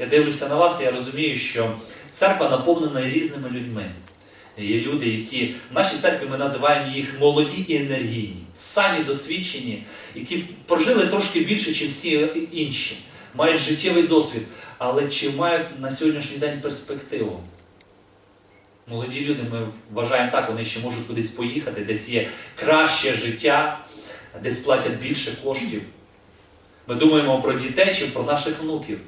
я дивлюся на вас, і я розумію, що церква наповнена різними людьми. Є люди, які в нашій церкві ми називаємо їх молоді і енергійні, самі досвідчені, які прожили трошки більше, ніж всі інші, мають життєвий досвід, але чи мають на сьогоднішній день перспективу? Молоді люди, ми вважаємо так, вони ще можуть кудись поїхати, десь є краще життя, десь платять більше коштів. Ми думаємо про дітей чи про наших внуків.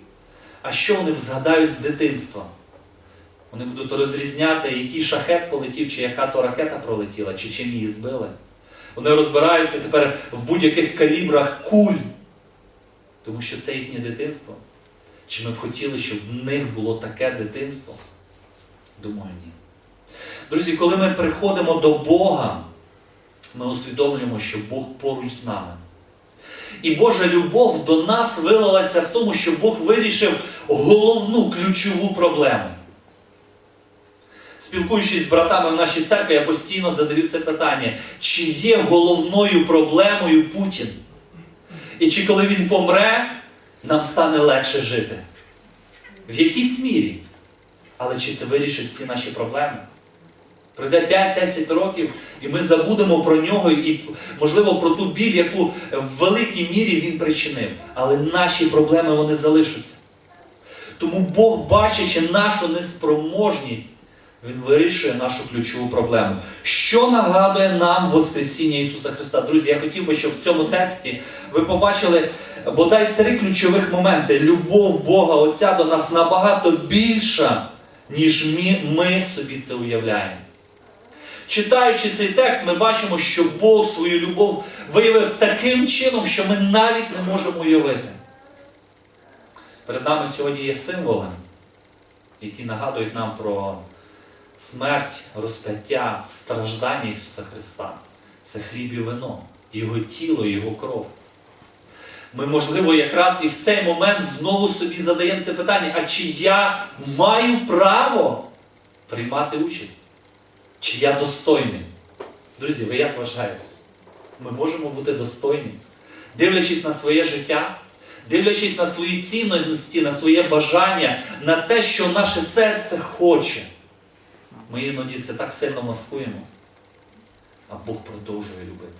А що вони згадають з дитинства? Вони будуть розрізняти, який шахет полетів, чи яка то ракета пролетіла, чи чим її збили. Вони розбираються тепер в будь-яких калібрах куль, тому що це їхнє дитинство. Чи ми б хотіли, щоб в них було таке дитинство? Думаю, ні. Друзі, коли ми приходимо до Бога, ми усвідомлюємо, що Бог поруч з нами. І Божа любов до нас вилилася в тому, що Бог вирішив головну ключову проблему. Спілкуючись з братами в нашій церкві, я постійно задаю це питання: чи є головною проблемою Путін? І чи коли він помре, нам стане легше жити? В якійсь мірі? Але чи це вирішить всі наші проблеми? Пройде 5-10 років, і ми забудемо про нього і, можливо, про ту біль, яку в великій мірі він причинив. Але наші проблеми вони залишаться. Тому Бог, бачачи нашу неспроможність, Він вирішує нашу ключову проблему. Що нагадує нам Воскресіння Ісуса Христа? Друзі, я хотів би, щоб в цьому тексті ви побачили бодай три ключових моменти. Любов Бога Отця до нас набагато більша, ніж ми собі це уявляємо. Читаючи цей текст, ми бачимо, що Бог свою любов виявив таким чином, що ми навіть не можемо уявити. Перед нами сьогодні є символи, які нагадують нам про смерть, розп'яття, страждання Ісуса Христа. Це хліб і вино, Його тіло, Його кров. Ми, можливо, якраз і в цей момент знову собі задаємо це питання: а чи я маю право приймати участь? Чи я достойний? Друзі, ви як вважаєте? Ми можемо бути достойні, дивлячись на своє життя, дивлячись на свої цінності, на своє бажання, на те, що наше серце хоче. Ми іноді це так сильно маскуємо, а Бог продовжує любити.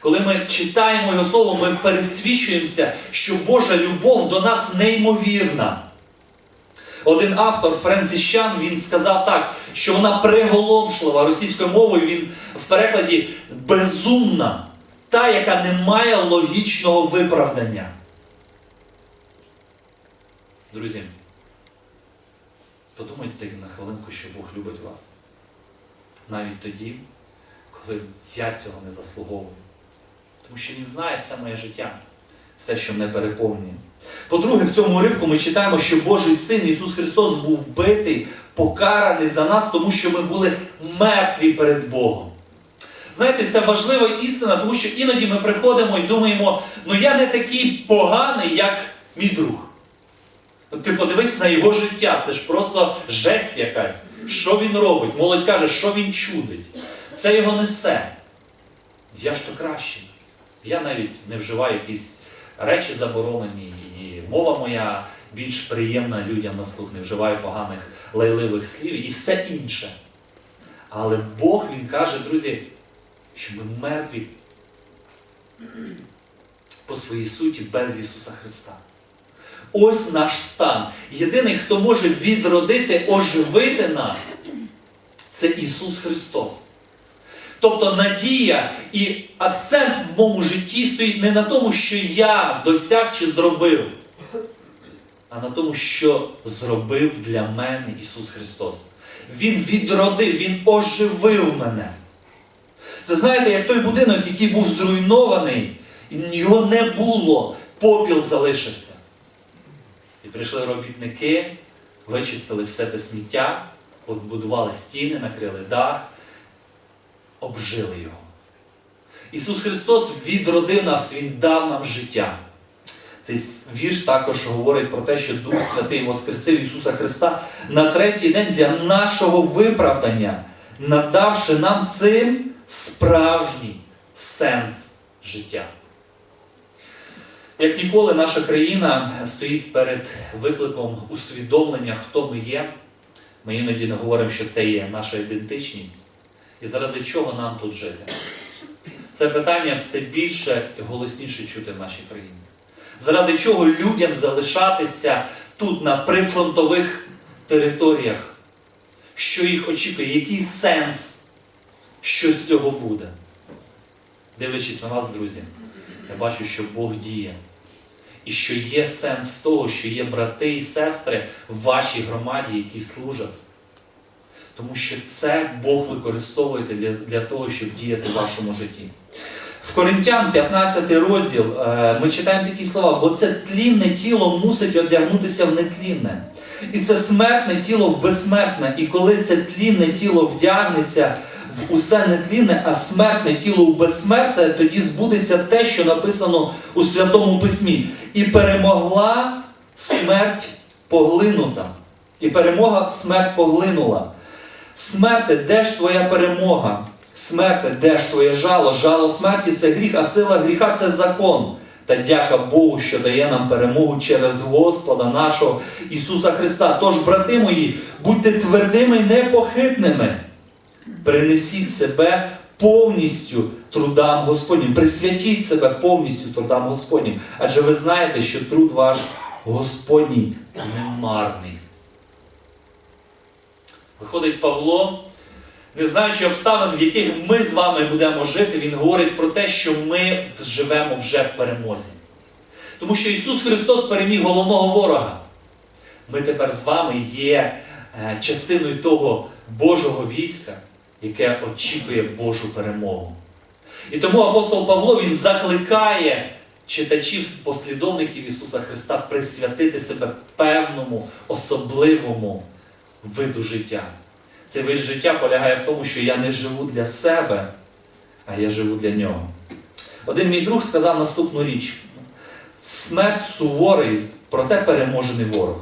Коли ми читаємо Його Слово, ми пересвідчуємося, що Божа любов до нас неймовірна. Один автор Френсіщан, він сказав так, що вона приголомшлива російською мовою він в перекладі безумна, та, яка не має логічного виправдання. Друзі, подумайте на хвилинку, що Бог любить вас. Навіть тоді, коли я цього не заслуговую. Тому що Він знає все моє життя, все, що мене переповнює. По-друге, в цьому уривку ми читаємо, що Божий син Ісус Христос був вбитий, покараний за нас, тому що ми були мертві перед Богом. Знаєте, це важлива істина, тому що іноді ми приходимо і думаємо, ну я не такий поганий, як мій друг. Ти подивись на його життя, це ж просто жесть якась. Що він робить? Молодь каже, що він чудить. Це його несе. Я ж то краще. Я навіть не вживаю якісь речі заборонені, мова моя більш приємна людям на слух, не вживаю поганих лайливих слів і все інше. Але Бог Він каже, друзі, що ми мертві по своїй суті без Ісуса Христа. Ось наш стан. Єдиний, хто може відродити, оживити нас, це Ісус Христос. Тобто надія і акцент в моєму житті стоїть не на тому, що я досяг чи зробив, а на тому, що зробив для мене Ісус Христос. Він відродив, Він оживив мене. Це знаєте, як той будинок, який був зруйнований, і його не було, попіл залишився. І прийшли робітники, вичистили все те сміття, побудували стіни, накрили дах, обжили його. Ісус Христос відродив нас, Він дав нам життя. Цей вірш також говорить про те, що Дух Святий Воскресив Ісуса Христа на третій день для нашого виправдання, надавши нам цим справжній сенс життя. Як ніколи, наша країна стоїть перед викликом усвідомлення, хто ми є. Ми іноді не говоримо, що це є наша ідентичність. І заради чого нам тут жити? Це питання все більше і голосніше чути в нашій країні. Заради чого людям залишатися тут, на прифронтових територіях? Що їх очікує? Який сенс, що з цього буде? Дивлячись на вас, друзі, я бачу, що Бог діє. І що є сенс того, що є брати і сестри в вашій громаді, які служать. Тому що це Бог використовує для, для того, щоб діяти в вашому житті. В Коринтян 15 розділ е, ми читаємо такі слова, бо це тлінне тіло мусить одягнутися в нетлінне. І це смертне тіло в безсмертне. І коли це тлінне тіло вдягнеться в усе нетлінне, а смертне тіло у безсмертне, тоді збудеться те, що написано у Святому Письмі. І перемогла смерть поглинута. І перемога смерть поглинула. Смерте, де ж твоя перемога? Смерте, де ж твоє жало? Жало смерті це гріх, а сила гріха це закон. Та дяка Богу, що дає нам перемогу через Господа нашого Ісуса Христа. Тож, брати мої, будьте твердими і непохитними. Принесіть себе повністю трудам Господнім. Присвятіть себе повністю трудам Господнім. Адже ви знаєте, що труд ваш Господній не марний. Виходить Павло, не знаючи обставин, в яких ми з вами будемо жити, він говорить про те, що ми живемо вже в перемозі. Тому що Ісус Христос переміг головного ворога. Ми тепер з вами є е, частиною того Божого війська, яке очікує Божу перемогу. І тому апостол Павло він закликає читачів, послідовників Ісуса Христа присвятити себе певному, особливому виду життя. Цей вид життя полягає в тому, що я не живу для себе, а я живу для нього. Один мій друг сказав наступну річ: смерть суворий, проте переможений ворог.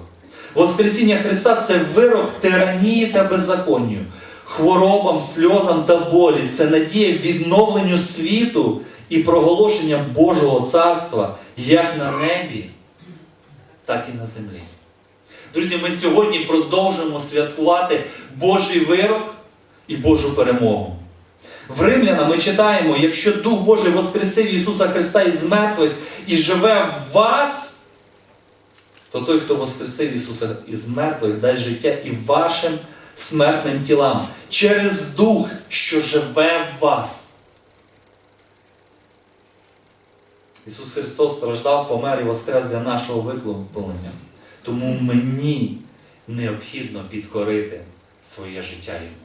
Воскресіння Христа це вирок тиранії та беззаконню, хворобам, сльозам та болі. Це надія відновленню світу і проголошення Божого царства як на небі, так і на землі. Друзі, ми сьогодні продовжуємо святкувати Божий вирок і Божу перемогу. В Римляна ми читаємо, якщо Дух Божий воскресив Ісуса Христа із мертвих і живе в вас, то той, хто воскресив Ісуса із мертвих, дасть життя і вашим смертним тілам через Дух, що живе в вас. Ісус Христос страждав, помер і воскрес для нашого викуплення. Тому мені необхідно підкорити своє життя йому.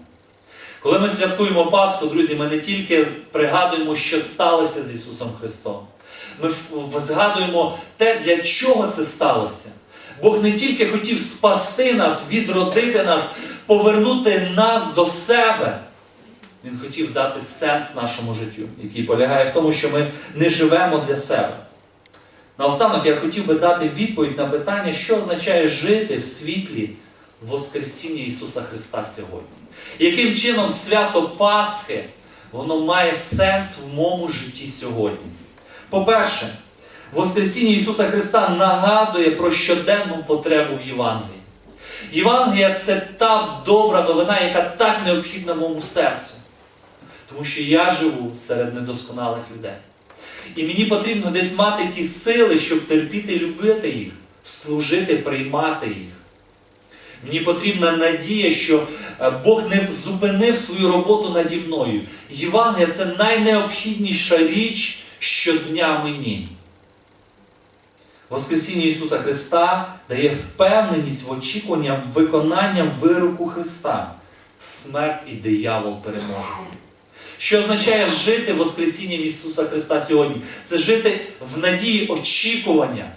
Коли ми святкуємо Пасху, друзі, ми не тільки пригадуємо, що сталося з Ісусом Христом. Ми згадуємо те, для чого це сталося. Бог не тільки хотів спасти нас, відродити нас, повернути нас до себе. Він хотів дати сенс нашому життю, який полягає в тому, що ми не живемо для себе. Наостанок я хотів би дати відповідь на питання, що означає жити в світлі Воскресіння Ісуса Христа сьогодні. Яким чином свято Пасхи воно має сенс в моєму житті сьогодні? По-перше, Воскресіння Ісуса Христа нагадує про щоденну потребу в Євангелії. Євангелія це та добра новина, яка так необхідна моєму серцю. Тому що я живу серед недосконалих людей. І мені потрібно десь мати ті сили, щоб терпіти і любити їх, служити, приймати їх. Мені потрібна надія, що е, Бог не зупинив свою роботу наді мною. Євангелія це найнеобхідніша річ щодня мені. Воскресіння Ісуса Христа дає впевненість в очікуванні виконання вироку Христа. Смерть і диявол переможені. Що означає жити Воскресінням Ісуса Христа сьогодні? Це жити в надії очікування.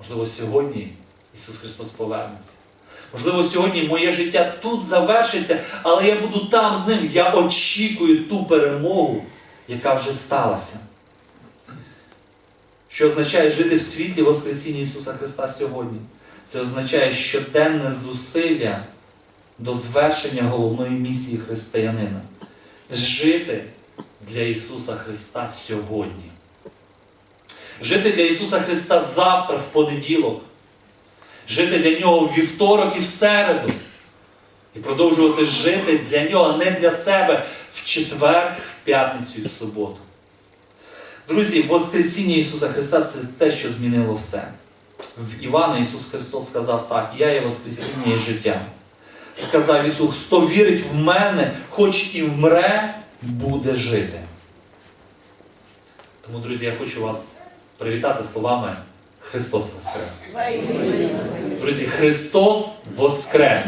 Можливо, сьогодні Ісус Христос повернеться. Можливо, сьогодні моє життя тут завершиться, але я буду там з ним. Я очікую ту перемогу, яка вже сталася. Що означає жити в світлі Воскресіння Ісуса Христа сьогодні? Це означає щоденне зусилля до звершення головної місії християнина. Жити для Ісуса Христа сьогодні. Жити для Ісуса Христа завтра, в понеділок. Жити для Нього в вівторок і в середу. І продовжувати жити для Нього, а не для себе в четвер, в п'ятницю і в суботу. Друзі, Воскресіння Ісуса Христа це те, що змінило все. В Івана Ісус Христос сказав так: Я є Воскресіння і життя. Сказав Ісус, хто вірить в мене, хоч і вмре, буде жити. Тому, друзі, я хочу вас привітати словами Христос Воскрес. Друзі, Христос Воскрес.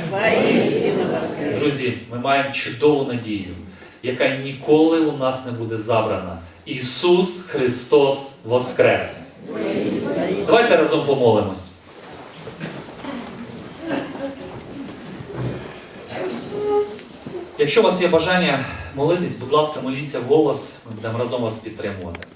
Друзі, ми маємо чудову надію, яка ніколи у нас не буде забрана. Ісус Христос Воскрес. Давайте разом помолимось. Якщо у вас є бажання молитись, будь ласка, моліться в голос, ми будемо разом вас підтримувати.